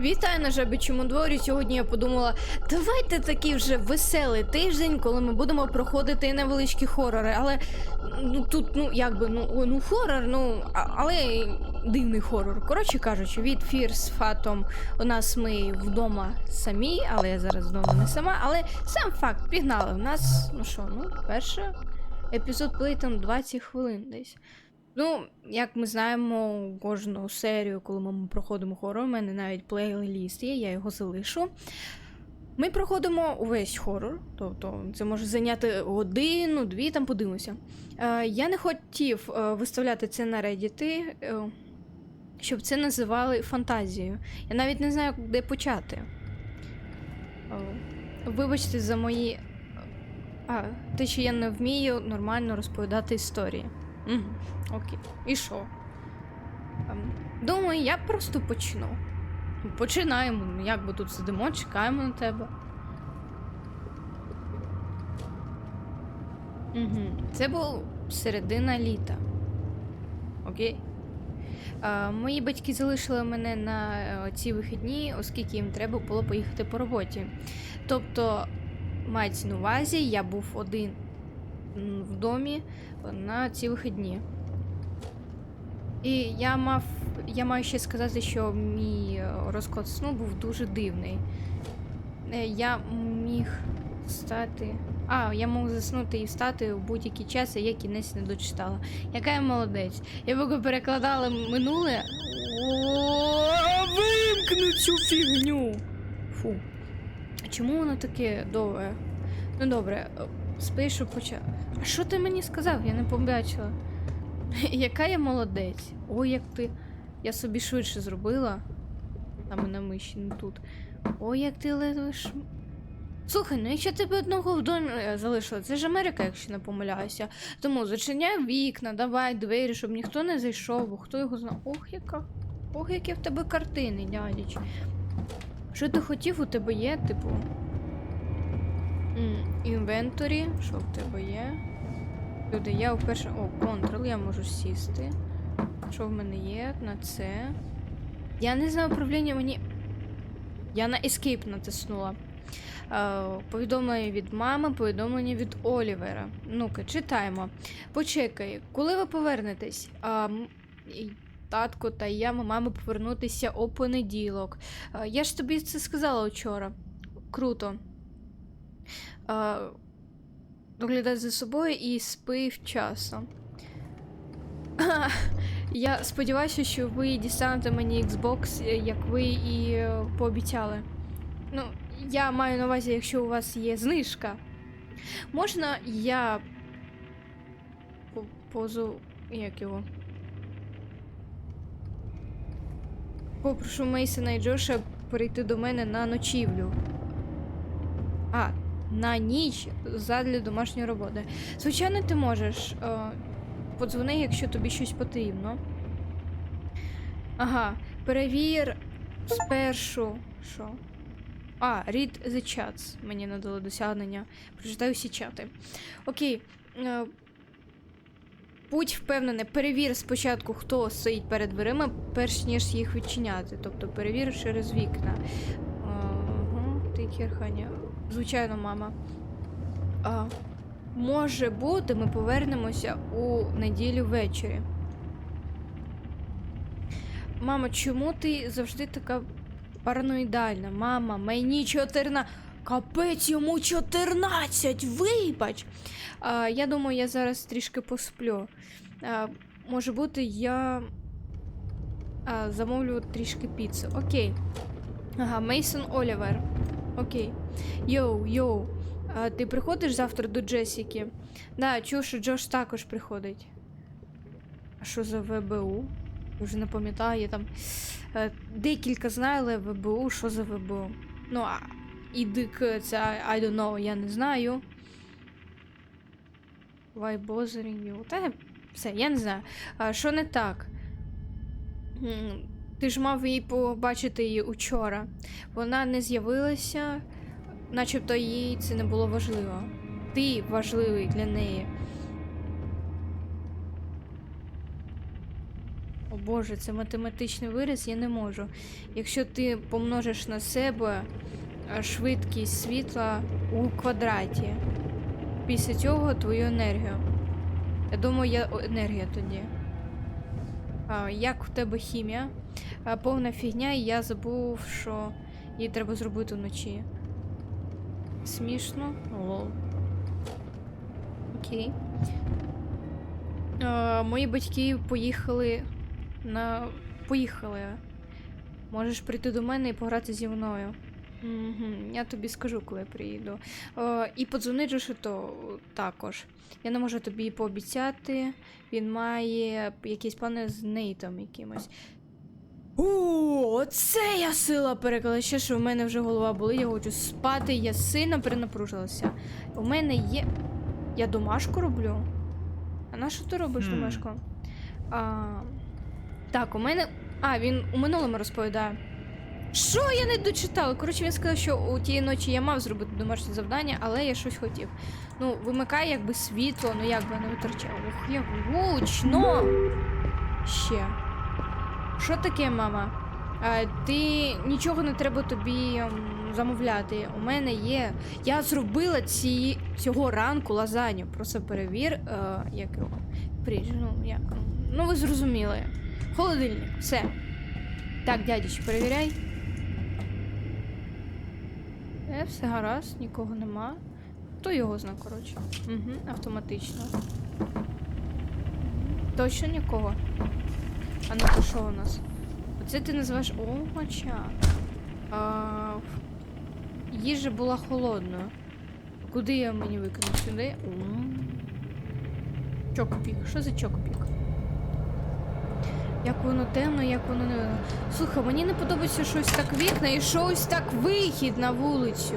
Вітаю на жабічому дворі. Сьогодні я подумала, давайте такий вже веселий тиждень, коли ми будемо проходити невеличкі хорори. Але ну тут, ну якби, ну, ну хорор, ну але дивний хорор. Коротше кажучи, від Fear з Фатом у нас ми вдома самі, але я зараз вдома не сама. Але сам факт, пігнали. У нас, ну що, ну, перше, епізод плейтом 20 хвилин десь. Ну, як ми знаємо, кожну серію, коли ми проходимо хорор, у мене навіть плейліст є, я його залишу. Ми проходимо увесь хорор, тобто це може зайняти годину, дві, там подивимося. Е, я не хотів е, виставляти це на Reddit, е, щоб це називали фантазією. Я навіть не знаю, де почати. Е, вибачте за мої. А, те, що я не вмію нормально розповідати історії. Окей. І що? Ем, Думаю, я просто почну. Починаємо. Ну, Як би тут сидимо, чекаємо на тебе. Угу. Це був середина літа. Окей. А, мої батьки залишили мене на е, ці вихідні, оскільки їм треба було поїхати по роботі. Тобто, мається на увазі, я був один в домі на ці вихідні. І я мав. Я маю ще сказати, що мій е, розклад сну був дуже дивний. Е, Я міг стати. А, я мог заснути і встати у будь-який час, а я кінець не дочитала. Яка я молодець. Я поки перекладала минуле. О, Вимкну цю фігню. Фу. Чому воно таке довге? Ну добре, спишу почав. А що ти мені сказав? Я не побачила. Яка я молодець. Ой, як ти. Я собі швидше зробила. Там на миші, не тут. Ой, як ти ледвеш. Слухай, ну якщо тебе одного в домі е, залишила, це ж Америка, якщо не помиляюся. Тому зачиняй вікна, давай двері, щоб ніхто не зайшов, бо хто його знає. Ох, яка. Ох, які в тебе картини, дядіч. Що ти хотів, у тебе є, типу. Інвенторі, що в тебе є? Люди, я вперше. О, контрол, я можу сісти. Що в мене є на це? Я не знаю управління мені. Я на Escape натиснула. Е, повідомлення від мами, повідомлення від Олівера. Ну-ка, читаємо. Почекай, коли ви повернетесь? А, татко та я, ми повернутися у понеділок. Е, я ж тобі це сказала вчора. Круто. Е, доглядай за собою і спи вчасно. Я сподіваюся, що ви дістанете мені Xbox, е, як ви і е, пообіцяли. Ну, я маю на увазі, якщо у вас є знижка. Можна я по- позу. як його? Попрошу Мейсона і Джоша прийти до мене на ночівлю. А, на ніч задля домашньої роботи. Звичайно, ти можеш. Е, подзвони, якщо тобі щось потрібно. Ага, перевір спершу. Що? А, read the chats. Мені надало досягнення. Прочитай усі чати. Окей. Е, будь впевнений, перевір спочатку, хто стоїть перед дверима, перш ніж їх відчиняти. Тобто перевір через вікна. Ага, ти Кірханя. Звичайно, мама. А, може бути, ми повернемося у неділю ввечері. Мама, чому ти завжди така параноїдальна? Мама, мені 14. Капець йому 14, вибач. А, я думаю, я зараз трішки посплю. А, може бути, я а, замовлю трішки піци. Окей. Ага, Мейсон Олівер. Окей. Йоу, йоу. А, ти приходиш завтра до Джесіки? Да, чув, що Джош також приходить. А що за ВБУ? Вже не пам'ятаю, я там е, декілька знаю, але ВБУ, що за ВБУ? Ну, а ідик, це I don't know, я не знаю. Why bothering you? Та все, я не знаю. А, що не так? Ти ж мав її побачити її учора. Вона не з'явилася, начебто їй це не було важливо. Ти важливий для неї. О боже, це математичний вираз, я не можу. Якщо ти помножиш на себе швидкість світла у квадраті, після цього твою енергію. Я думаю, я енергія тоді. А, як в тебе хімія? А, повна фігня, і я забув, що її треба зробити вночі. Смішно. Лол. Окей. А, мої батьки поїхали на. Поїхали. Можеш прийти до мене і пограти зі мною. Угу, я тобі скажу, коли я приїду. Е, і подзвонить же то також. Я не можу тобі пообіцяти. Він має якісь плани з Нейтом якимось. О, оце я сила переклала. Ще що в мене вже голова болить, я хочу спати, я сильно перенапружилася. У мене є. Я домашку роблю. А на що ти робиш Хм. домашку? А, так, у мене. А, він у минулому розповідає. Що я не дочитала? Коротше, він сказав, що у тієї ночі я мав зробити домашнє завдання, але я щось хотів. Ну, вимикай якби світло, ну як би не витрачав. Ух, як гучно. Ще. Що таке, мама? А, ти нічого не треба тобі ем, замовляти. У мене є. Я зробила ці, цього ранку лазанью. Просто перевір, е, як його. Пріж, ну, як. Ну, ви зрозуміли. Холодильник, все. Так, дядіч, перевіряй. Е, все гаразд, нікого нема. Хто його зна, коротше. Угу, автоматично. Точно нікого. А ну то що у нас? Оце ти називаєш. О, моча. А, їжа була холодною. Куди я мені викину? Сюди? Чокопік. Що за чокопік? Як воно темно, як воно не. Слухай, мені не подобається щось так вікна і щось так вихід на вулицю.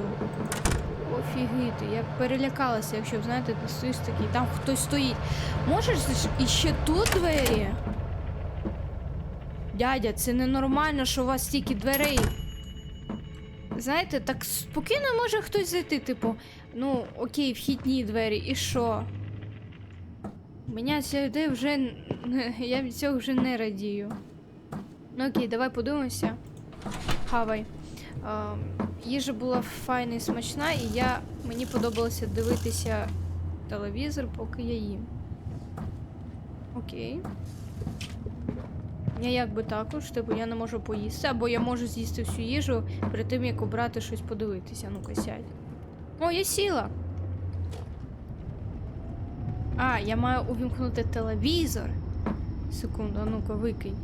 Офігити, я перелякалася, якщо б знаєте, ти такий, там хтось стоїть. Можеш іще тут двері? Дядя, це ненормально, що у вас стільки дверей. Знаєте, так спокійно може хтось зайти, типу, ну, окей, вхідні двері, і що? Мене ця ідея вже. Я від цього вже не радію. Ну окей, давай подивимося. Хавай. А, їжа була файна і смачна, і я, мені подобалося дивитися телевізор, поки я їм. Окей. Я якби також, типу, я не можу поїсти, або я можу з'їсти всю їжу перед тим, як обрати щось подивитися. Ну-ка сядь. О, я сіла. А, я маю увімкнути телевізор. Секунду, а ну-ка, викинь.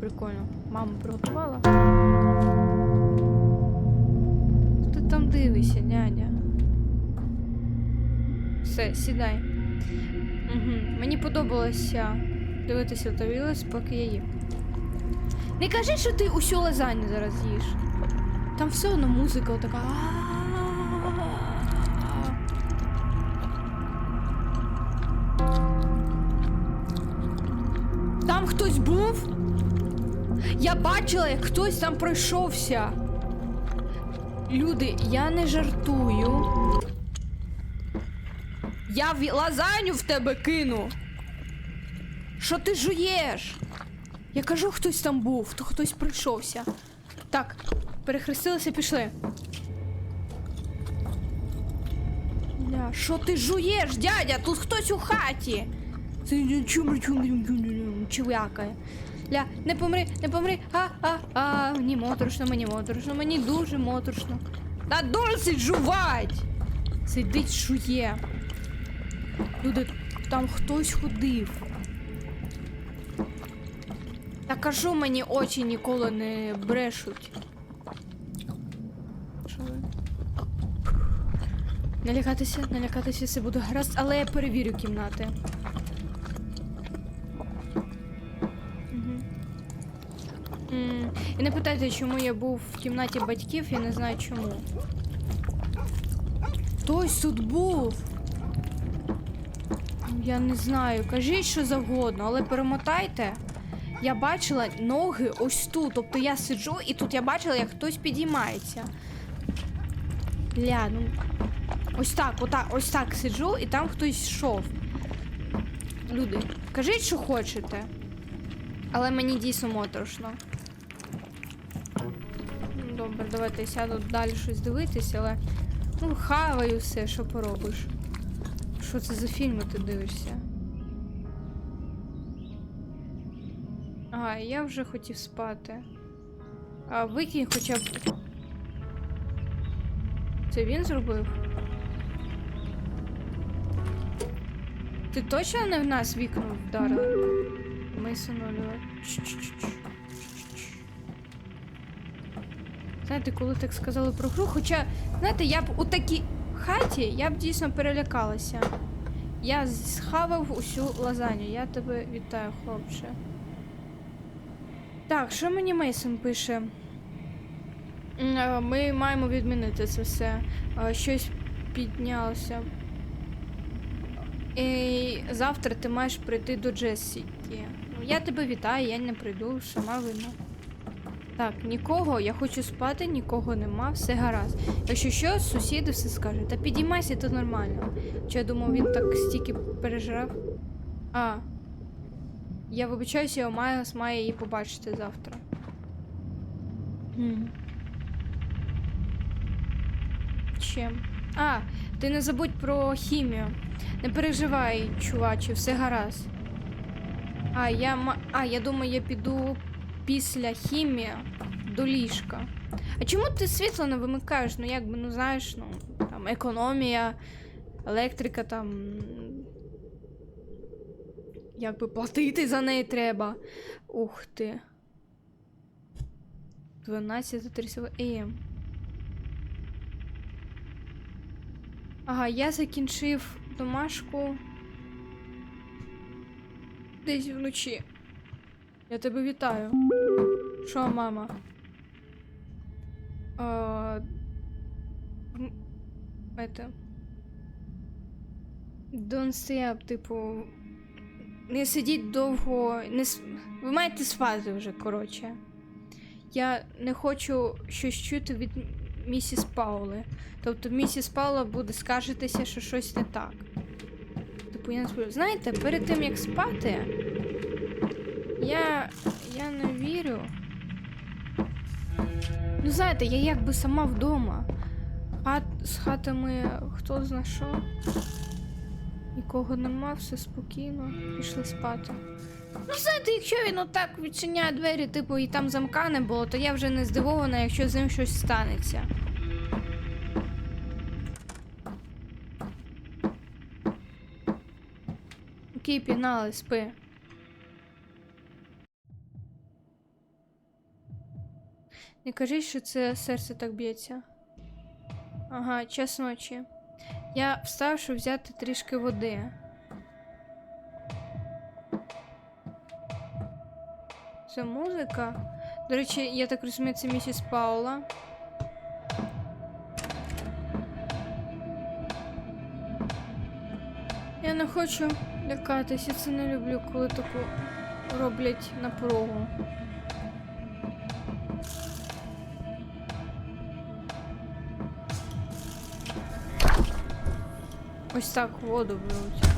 Прикольно. Мама приготувала. Ти там дивишся, дядя? Все, сідай. Угу. Мені подобалося дивитися телевізор, поки я їм. Не кажи, що ти усю лазанью зараз їш. Там все одно музика така. Там хтось був? Я бачила, як хтось там пройшовся. Люди, я не жартую. Я лазаню в тебе кину. Що ти жуєш? Я кажу, хтось там був, то хтось прийшовся. Так, перехрестилися, пішли. Бля, що ти жуєш, дядя? Тут хтось у хаті. Це чувякає. Ля, не помри, не помри. А, а, а, мені моторошно, мені моторошно, мені дуже моторошно. Та досить жувать! Сидить, шує. Люди, там хтось ходив. Кажу, мені очі ніколи не брешуть. Що ви? Не лякатися, не лякатися, все буде гаразд, але я перевірю кімнати. І не питайте, чому я був в кімнаті батьків, я не знаю чому. Хтось тут був. Я не знаю, кажіть що завгодно, але перемотайте. Я бачила ноги ось тут. Тобто я сиджу і тут я бачила, як хтось підіймається. Ля, ну. Ось так, отак, ось так сиджу, і там хтось йшов. Люди, кажіть, що хочете. Але мені дійсно моторошно. Ну, Добре, давайте я сяду далі щось дивитися, але. Ну, хаваю все, що поробиш. Що це за фільми ти дивишся? Ага, я вже хотів спати. А викинь хоча б. Це він зробив? Ти точно не в нас вікно вдарила? Ми синулювали. Знаєте, коли так сказали про гру, хоча, знаєте, я б у такій хаті я б дійсно перелякалася. Я схавав усю лазанью. Я тебе вітаю, хлопче. Так, що мені Мейсон пише? Е, Ми маємо відмінити це все. Е, Щось піднялося. І завтра ти маєш прийти до Джесіки. Ну, я тебе вітаю, я не прийду, сама вина. Так, нікого, я хочу спати, нікого нема, все гаразд. Якщо що, сусіди все скажуть. Та підіймайся, то нормально. Чи я думав, він так стільки пережрав. А. Я вибачаюся, Майлз має її побачити завтра. Хм. Чим? А, ти не забудь про хімію. Не переживай, чуваче, все гаразд. А, я. А, я думаю, я піду після хімії до ліжка. А чому ти світло не вимикаєш? Ну якби, ну знаєш, ну там економія, електрика там. Якби платити за неї треба. Ух ти. 12.30 ам. Ага, я закінчив домашку десь вночі. Я тебе вітаю. Що, мама? А... Это... Типу. Не сидіть довго. Не... Ви маєте спати вже, коротше. Я не хочу щось чути від місіс Паули. Тобто місіс Паула буде скаржитися, що щось не так. Типу, я не сплю. Знаєте, перед тим як спати, я. я не вірю. Ну, знаєте, я якби сама вдома. Хат, з хатами хто зна що. Нікого нема, все спокійно, пішли спати. Ну, знаєте, якщо він отак відчиняє двері, типу, і там замка не було, то я вже не здивована, якщо з ним щось станеться. Окей, пігнали, спи. Не кажи, що це серце так б'ється. Ага, час ночі. Я встав, щоб взяти трішки води. Це музика. До речі, я так розумію, це місіс Паула. Я не хочу лякатися, це не люблю, коли таку роблять напругу. Ось так воду беруть.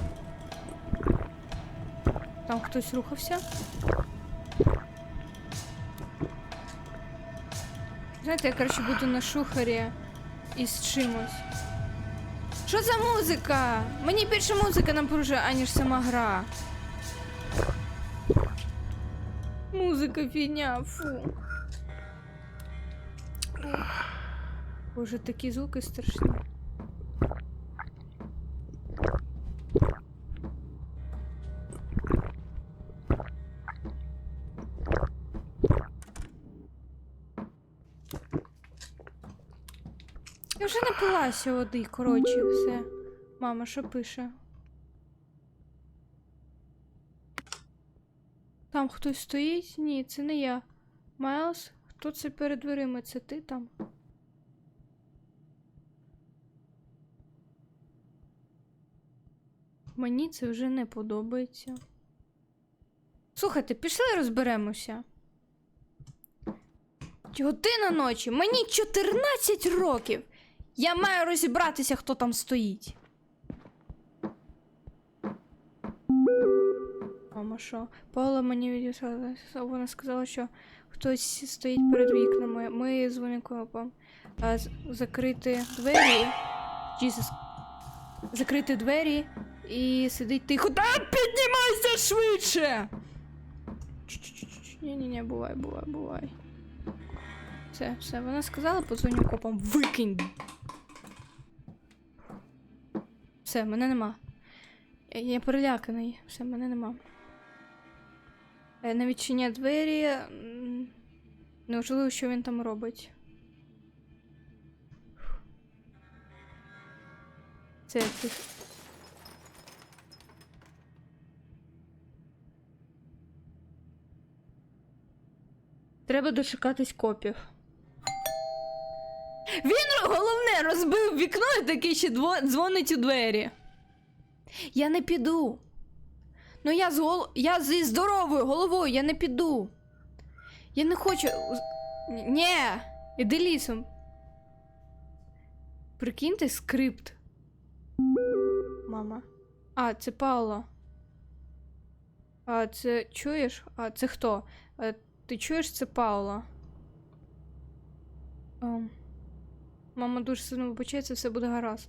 Там хтось рухався. Знаєте, я коротше буду на шухарі із чимось. Що за музика? Мені більше музика напружує, аніж сама гра. Музика фігня, фу. Боже, такі звуки страшні. Напилася води, коротше, все. Мама, що пише? Там хтось стоїть? Ні, це не я. Майлз, хто це перед дверима? Це ти там? Мені це вже не подобається. Слухайте, пішли розберемося. Година ночі, мені 14 років. Я маю розібратися, хто там стоїть. Мама що Паула мені відійшла, вона сказала, що хтось стоїть перед вікнами. Ми дзвонимо закрити двері. Jesus. Закрити двері і сидить тихо. Та піднімайся швидше! Ні-ні-ні, бувай, бувай, бувай. Все, все, вона сказала, подзвоню копам. Викинь! Все, мене нема. Я, переляканий. Все, мене нема. Е, Не відчиняє двері. Неважливо, що він там робить. Це ти. Треба дочекатись копів. Він головне розбив вікно і такий ще дзвонить у двері. Я не піду. Ну я з гол... я зі здоровою головою, я не піду. Я не хочу. Ні, іди лісом. Прикиньте скрипт. Мама. А, це Пауло. А, це чуєш? А, це хто? А, ти чуєш це Пауло? Ем. Мама дуже сильно вибачається, все буде гаразд.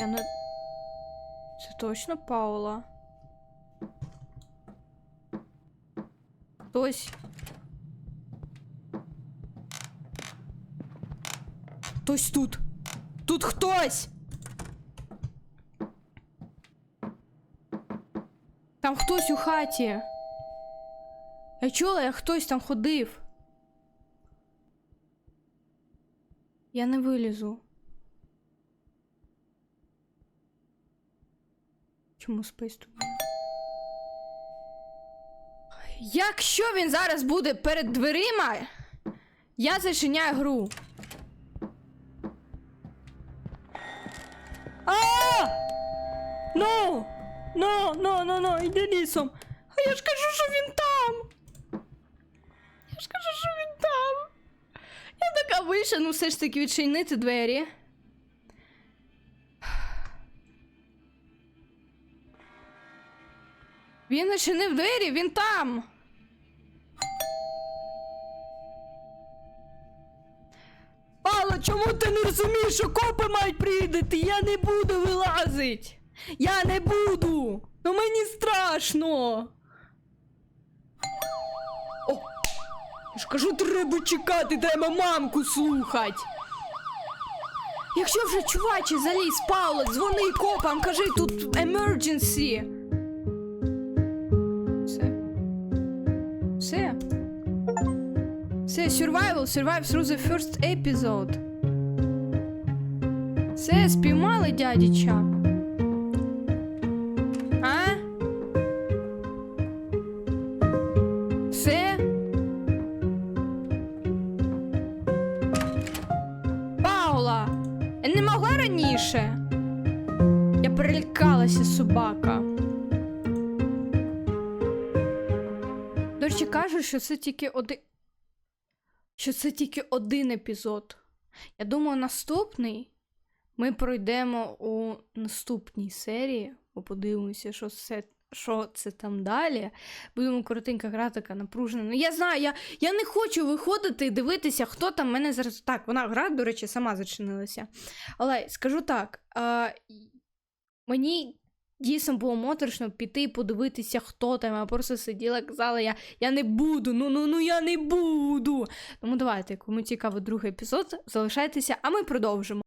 Я не. Це точно Паула. Хтось. Хтось тут. Тут хтось. Там хтось у хаті. Я чула, як хтось там ходив. Я не вилізу. Чому спейс тут? Якщо він зараз буде перед дверима, я зачиняю гру. А! Ну! Ну, ну, ну, ну, йди лісом. А я ж кажу, що він там. Я ж кажу, що така вийшла, ну все ж таки відчинити двері. Він начинив двері, він там. Алла, чому ти не розумієш, що копи мають приїдати? Я не буду вилазить. Я не буду. Ну мені страшно. О, я ж кажу, треба чекати, треба мамку слухать. Якщо вже чувачі заліз, Павло, дзвони копам, кажи тут emergency. Все. Все. Все, survival, survive through the first episode. Все, спіймали дядіча. Що це тільки один. Що це тільки один епізод. Я думаю, наступний ми пройдемо у наступній серії, бо подивимося, що це, що це там далі. Будемо коротенько грати, така напружена. Ну, я знаю, я, я не хочу виходити і дивитися, хто там мене зараз. Так, вона гра, до речі, сама зачинилася. Але скажу так: а, мені. Дійсно було моторошно піти і подивитися, хто там. Я просто сиділа, казала, я, я не буду, ну ну ну я не буду. Тому давайте, кому цікавий другий епізод, залишайтеся, а ми продовжимо.